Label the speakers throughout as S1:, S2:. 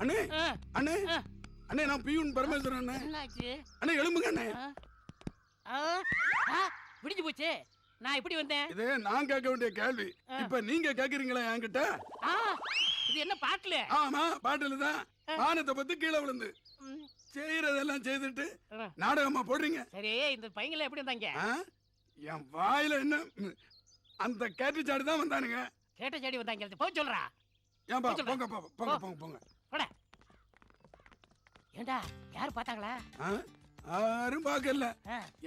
S1: அண்ணே அண்ணே. அண்ணே நான் பியூன் பரமேஸ்வரன் அண்ணே.
S2: என்னாச்சு?
S1: அண்ணே எழும்புங்க அண்ணே.
S2: ஆ, ஆ, ஆ, விடிஞ்சு போச்சு. நான் எப்படி வந்தேன்?
S1: இது நான் கேட்க வேண்டிய கேள்வி. இப்ப நீங்க கேக்குறீங்களா என்கிட்ட?
S2: இது என்ன பாட்டுல?
S1: ஆமா பாட்டுல தான். வானத்தை பத்தி கீழே விழுந்து. செய்யறதெல்லாம் செய்துட்டு. நாடகமா போடுறீங்க.
S2: சரி இந்த பையங்கள எப்படி வந்தாங்க?
S1: என் வாயில என்ன அந்த கேட்டுச்சாடி தான் வந்தானுங்க.
S2: கேட்ட செடி வந்தாங்க. போய் சொல்றா. சொல்றேன்.
S1: போங்க போங்க போங்க போங்க போங்க.
S2: ஏண்டா யாரு பார்த்தாங்களா?
S1: யாரும் பார்க்கல.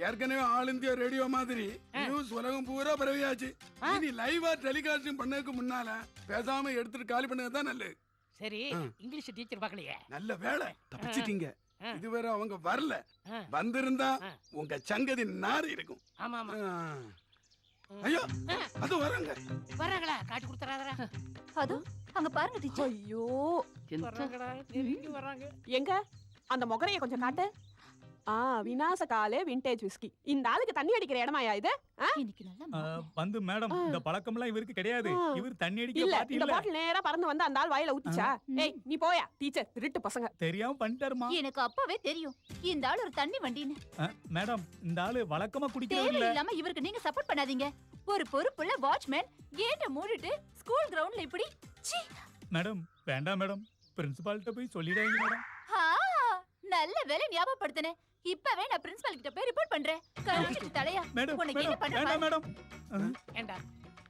S1: ஏற்கனவே ஆல் இந்தியா ரேடியோ மாதிரி நியூஸ் உலகம் பூரா பரவியாச்சு. இனி லைவா டெலிகாஸ்டிங் பண்ணதுக்கு முன்னால பேசாம எடுத்துட்டு காலி பண்ணது தான் நல்லது.
S2: சரி இங்கிலீஷ் டீச்சர் பார்க்கலையே?
S1: நல்ல வேலை. தப்பிச்சிட்டீங்க. இதுவரை அவங்க வரல. வந்திருந்தா உங்க சங்கதி நாரி இருக்கும்.
S2: ஆமா ஆமா.
S1: ஐயோ அது வரங்க
S2: வர்றாங்களா? காட்டி கொடுத்துறாதரா
S3: அதோ அங்க பாருங்க டீச்சர்.
S4: ஐயோ
S2: வர்றாங்கடா நெருங்கி வர்றாங்க.
S4: எங்க? அந்த முகரைய கொஞ்சம் காட்டு. ஆ விநாச காலே விண்டேஜ் விஸ்கி இந்த ஆளுக்கு தண்ணி அடிக்கிற இடமாயா இது?
S5: வந்து மேடம் இந்த பழக்கம்லாம் இவருக்கு கிடையாது. இவர் தண்ணி அடிக்கிற
S4: இல்ல இந்த பாட்டில் நேரா பறந்து வந்து அந்த ஆள் வாயில ஊத்திச்சா? ஏய் நீ போயா டீச்சர் திருட்டு பசங்க.
S5: தெரியாம பண்ணிட்டாருமா.
S3: எனக்கு அப்பவே தெரியும். இந்த ஆள் ஒரு தண்ணி வண்டின்னு.
S5: மேடம் இந்த ஆளு வழக்கமா குடிக்கிறது இல்ல.
S3: தேவையில்லாம இவருக்கு நீங்க சப்போர்ட் பண்ணாதீங்க. ஒரு பொறுப்புள்ள வாட்ச்மேன் கேட்ட மூடிட்டு ஸ்கூல் கிரவுண்ட்ல இப்படி சீ
S5: மேடம் வேண்டாம் மேடம். பிரின்சிபால்கிட்ட போய் சொல்லிடாதீங்க மேடம்.
S3: நல்ல வேலை ஞாபகப்படுத்தினேன் இப்பவே நான் பிரின்சிபல் கிட்ட போய் ரிப்போர்ட் பண்றேன். கழிச்சிட்டு தலையா
S5: மேடம்
S3: உனக்கு என்ன பண்ண.
S5: மேடம்.
S2: ஏண்டா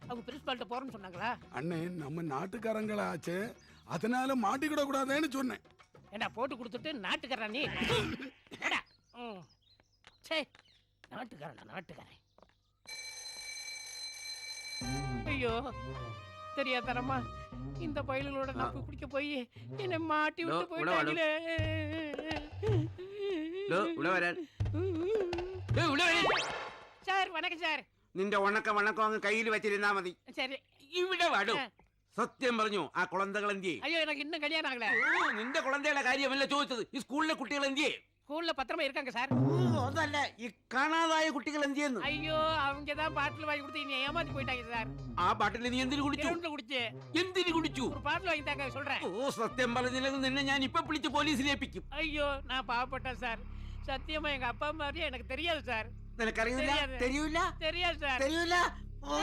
S2: அவங்க பிரின்சிபால்கிட்ட போறேன்னு சொன்னாங்களா?
S1: அண்ணே நம்ம நாட்டுக்காரங்களாச்சு. அதனால மாட்டிக்கிட கூடாதேன்னு சொன்னேன்.
S2: ஏண்டா போட்டு கொடுத்துட்டு நாட்டுக்காரன் நீ? ஏடா சே நாட்டுக்காரன்டா நாட்டுக்காரன் ஐயோ தெரியாதனமா இந்த பயல்களோட நான் குடிக்க போய் என்னை மாட்டி விட்டு. போயிட்டாங்களே.
S6: നിന്റെ ഉണക്ക വണക്കം അങ്ങ് കയ്യിൽ വെച്ചിരുന്നാ മതി.
S2: ശരി.
S6: ഇവിടെ വാടും. സത്യം പറഞ്ഞു ആ കുളന്തകൾ എന്തിയെ?
S2: അയ്യോ എനിക്ക് ഇന്നും
S6: കഴിയാനാകില്ല നിന്റെ കുളന്തയുടെ കാര്യമല്ല ചോദിച്ചത്. ഈ സ്കൂളിലെ കുട്ടികൾ എന്തിയേ?
S2: ஸ்கூல்ல பத்திரமா இருக்காங்க சார்
S6: ഓ, അതല്ല ഈ കാണാതായ കുട്ടികൾ എന്തിയെന്ന്
S2: ஐயோ அவங்க தான் பாட்டில் வாங்கி கொடுத்து என்னை ஏமாத்தி போயிட்டாங்க சார்
S6: ആ പാട്ടിൽ നീ എന്തിനു കുടിച്ചു
S2: கிரவுண்ட்ல குடிச்சு
S6: എന്തിനു കുടിച്ചു
S2: ஒரு பாட்டில் வாங்கி தாங்க சொல்றேன்
S6: ഓ സത്യം പറഞ്ഞില്ലെങ്കിൽ നിന്നെ ഞാൻ ഇപ്പൊ വിളിച്ച് പോലീസിൽ ഏൽപ്പിക്കും
S2: ஐயோ நான் பாவப்பட்டேன் சார் சத்தியமா எங்க அப்பா மாதிரியே எனக்கு தெரியாது சார்
S6: നിനക്കറിയില്ല
S2: தெரியாது.
S6: തെരിയൂല
S2: தெரியாது சார்
S6: തെരിയൂല ഓ,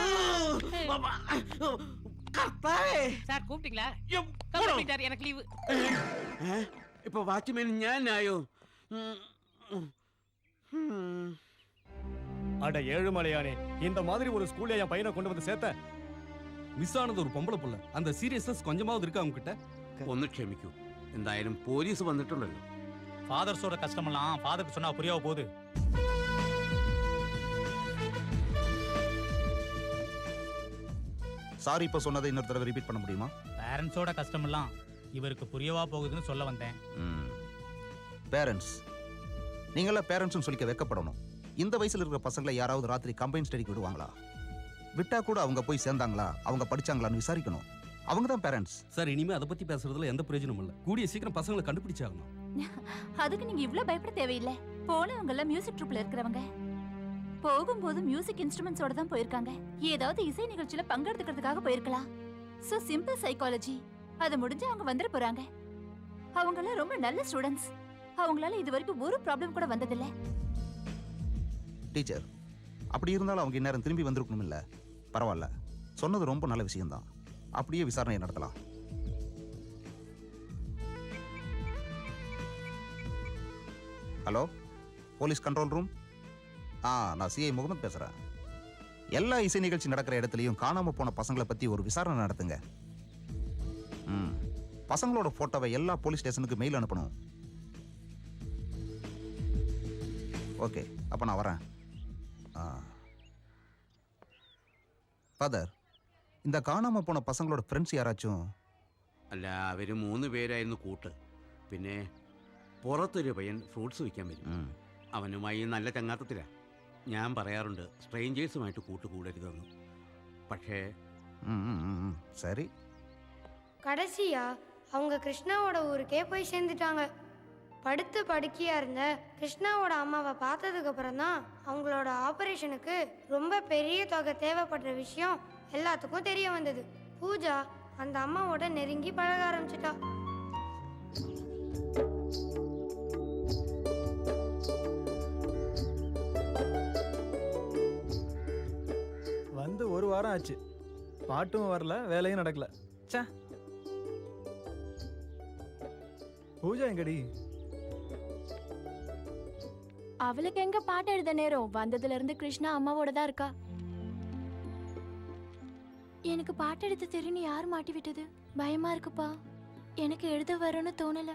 S6: ബാബാ. കർത്താവേ
S2: சார் கூப்பிட்டீங்களா
S6: എം,
S2: கூப்பிட்டாரு எனக்கு லீவு
S6: ഏ? ഇപ്പൊ വാച്ച്മാൻ ഞാനായോ ഉം, ഉം. ഉം.
S7: அட ஏழுமலையானே இந்த மாதிரி ஒரு ஸ்கூல்ல என் பையனை கொண்டு வந்து சேர்த்த
S8: மிஸ் ஆனது ஒரு பொம்பளை புள்ள அந்த சீரியஸ்னஸ் கொஞ்சமாவது இருக்கா அவங்க கிட்ட
S6: ഒന്ന് ക്ഷമിക്കൂ എന്തായാലും പോലീസ് വന്നിട്ടുണ്ടല്ലോ
S5: ஃபாதர்ஸோட கஷ்டமெல்லாம் ஃபாதருக்கு சொன்னா புரியாம போகுது
S9: சாரி இப்போ சொன்னதை இன்னொரு தடவை ரிப்பீட் பண்ண முடியுமா
S5: பேரண்ட்ஸோட கஷ்டமெல்லாம் இவருக்கு புரியவா போகுதுன்னு சொல்ல வந்தேன்
S9: பேரண்ட்ஸ் நீங்களாம் பேரண்ட்ஸ்னு சொல்லிக்க வெக்கப்படணும். இந்த வயசுல இருக்கிற பசங்களை யாராவது ராத்திரி கம்பைன் ஸ்டடிக்கு விடுவாங்களா? விட்டா கூட அவங்க போய் சேர்ந்தாங்களா? அவங்க படிச்சாங்களான்னு விசாரிக்கணும். அவங்க தான் பேரண்ட்ஸ்
S8: சார் இனிமே அதை பத்தி பேசுறதுல எந்த பிரயோஜனமும் இல்ல. கூடிய சீக்கிரம் பசங்களை கண்டுபிடிச்சாகணும்.
S3: அதுக்கு நீங்க இவ்ளோ பயப்பட தேவையில்லை. போனவங்க எல்லாம் மியூசிக் ட்ரூப்ல இருக்கிறவங்க. போகும்போது மியூசிக் இன்ஸ்ட்ருமெண்ட்ஸோட தான் போயிருக்காங்க. ஏதாவது இசை நிகழ்ச்சியில பங்கெடுத்துக்கிறதுக்காக போயிருக்கலாம். சோ சிம்பிள் சைக்காலஜி அது முடிஞ்சு அவங்க வந்துட போறாங்க. அவங்க எல்லாம் ரொம்ப நல்ல ஸ்டூடெண்ட்ஸ் அவங்களால இது வரைக்கும் ஒரு ப்ராப்ளம் கூட வந்ததில்ல.
S9: டீச்சர் அப்படி இருந்தாலும் அவங்க இந்நேரம் திரும்பி வந்திருக்கணும் இல்ல பரவாயில்ல. சொன்னது ரொம்ப நல்ல விஷயம்தான். அப்படியே விசாரணையை நடத்தலாம். ஹலோ போலீஸ் கண்ட்ரோல் ரூம் ஆ நான் சிஐ முகமது பேசுறேன். எல்லா இசை நிகழ்ச்சி நடக்கிற இடத்துலையும் காணாமல் போன பசங்களை பற்றி ஒரு விசாரணை நடத்துங்க. ம். பசங்களோட ஃபோட்டோவை எல்லா போலீஸ் ஸ்டேஷனுக்கு மெயில் அனுப்பணும். ஓகே அப்போ நான் வரேன் ஆ ஃபாதர் இந்த காணாம போன பசங்களோட ஃப்ரெண்ட்ஸ் யாராச்சும்
S6: അല്ല അവര് മൂന്ന് പേരായിരുന്നു കൂട്ട് പിന്നെ പുറത്തൊരു പയ്യൻ ഫ്രൂട്ട്സ് വിൽക്കാൻ വരും
S9: ம்,
S6: അവനുമായി നല്ല ചങ്ങാത്തത്തിലാ ഞാൻ പറയാറുണ്ട് സ്ട്രേഞ്ചേഴ്സുമായിട്ട് കൂട്ടുകൂടരുതെന്ന് പക്ഷേ
S9: ம், ம், ம், ம். சரி
S10: கடைசியா அவங்க கிருஷ்ணாவோட ஊருக்கே போய் சேர்ந்துட்டாங்க படுத்து படுக்கையாக இருந்த கிருஷ்ணாவோட அம்மாவை பார்த்ததுக்கப்புறம் தான் அவங்களோட ஆப்ரேஷனுக்கு ரொம்ப பெரிய தொகை தேவைப்படுற விஷயம் எல்லாத்துக்கும் தெரிய வந்தது. பூஜா அந்த அம்மாவோட நெருங்கி பழக ஆரம்பிச்சிட்டா.
S11: வந்து ஒரு வாரம் ஆச்சு. பாட்டும் வரல வேலையும் நடக்கல. சே பூஜா எங்கடி?
S12: அவளுக்கு எங்க பாட்டு எழுத நேரம்? வந்ததுல இருந்து கிருஷ்ணா அம்மாவோட தான் இருக்கா? எனக்கு பாட்டு எழுத தெரியும்னு யார் மாட்டி விட்டது? பயமா இருக்குப்பா. எனக்கு எழுத வரும்னு தோணல.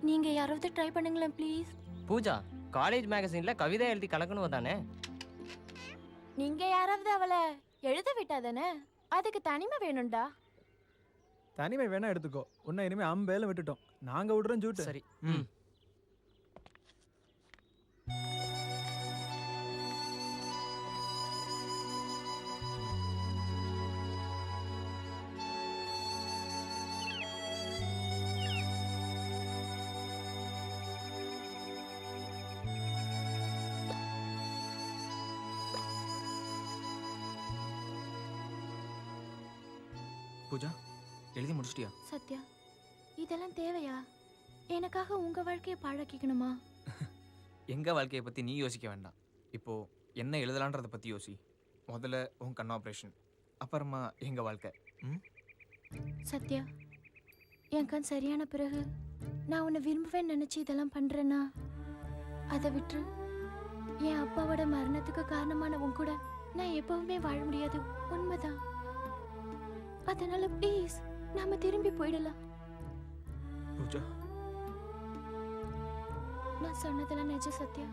S12: நீங்க யாராவது ட்ரை பண்ணுங்களேன் ப்ளீஸ்
S13: பூஜா காலேஜ் மேகசின்ல கவிதை எழுதி கலக்கணும் தானே
S12: நீங்க யாராவது அவளை எழுத விட்டாதானே அதுக்கு தனிமை வேணும்டா.
S11: தனிமை வேணா எடுத்துக்கோ. உன்னை இனிமே அம்பேல விட்டுட்டோம். நாங்க விடுறோம் ஜூட்டு.
S13: சரி.
S11: ம்.
S14: பூஜா எழுதி முடிச்சிட்டியா?
S12: சத்யா இதெல்லாம் தேவையா? எனக்காக உங்க வாழ்க்கையை பாழாக்கிக்கணுமா?
S14: எங்க வாழ்க்கையை பத்தி நீ யோசிக்க வேண்டாம். இப்போ என்ன எழுதலான்றத பத்தி யோசி. முதல்ல உன் கண் ஆப்ரேஷன் அப்புறமா எங்க வாழ்க்கை ம்?
S12: சத்யா என் கண் சரியான பிறகு நான் உன்னை விரும்புவேன்னு நினைச்சு இதெல்லாம் பண்றேன்னா அதை விட்டு என் அப்பாவோட மரணத்துக்கு காரணமான உன் கூட நான் எப்பவுமே வாழ முடியாது. உண்மைதான். அதனால ப்ளீஸ் நாம திரும்பி போயிடலாம்.
S14: பூஜா
S12: நான் சொன்னதெல்லாம் நிஜ சத்யா.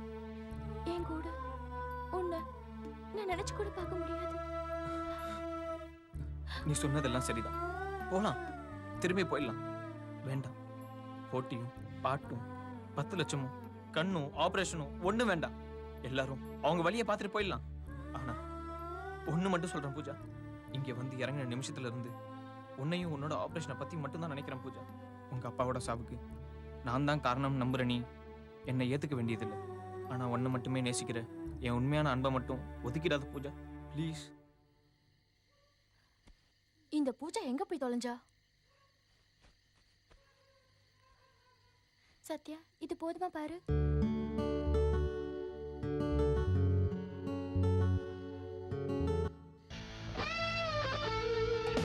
S12: என் கூட உன்னை நான் நினைச்சு கூட பார்க்க முடியாது.
S14: நீ சொன்னதெல்லாம் சரிதான். போலாம். திரும்பி போயிடலாம். வேண்டாம். போட்டியும் பாட்டும் பத்து லட்சமும் கண்ணும் ஆபரேஷனும் ஒண்ணும் வேண்டாம். எல்லாரும் அவங்க வழியை பார்த்துட்டு போயிடலாம். ஆனா ஒண்ணு மட்டும் சொல்றேன் பூஜா. இங்கே வந்து இறங்கின நிமிஷத்துல இருந்து உன்னையும் உன்னோட ஆப்ரேஷனை பத்தி மட்டும்தான் நினைக்கிறேன் பூஜா. உங்க அப்பாவோட சாவுக்கு. நான் தான் காரணம் நம்புற நீ. என்னை ஏத்துக்க வேண்டியதில்லை. ஆனா ஒன்னு மட்டுமே நேசிக்கிற என் உண்மையான அன்பை மட்டும் ஒதுக்கிடாத பூஜா. ப்ளீஸ்
S12: இந்த பூஜா எங்க போய் தொலைஞ்சா? சத்யா இது போதுமா பாரு?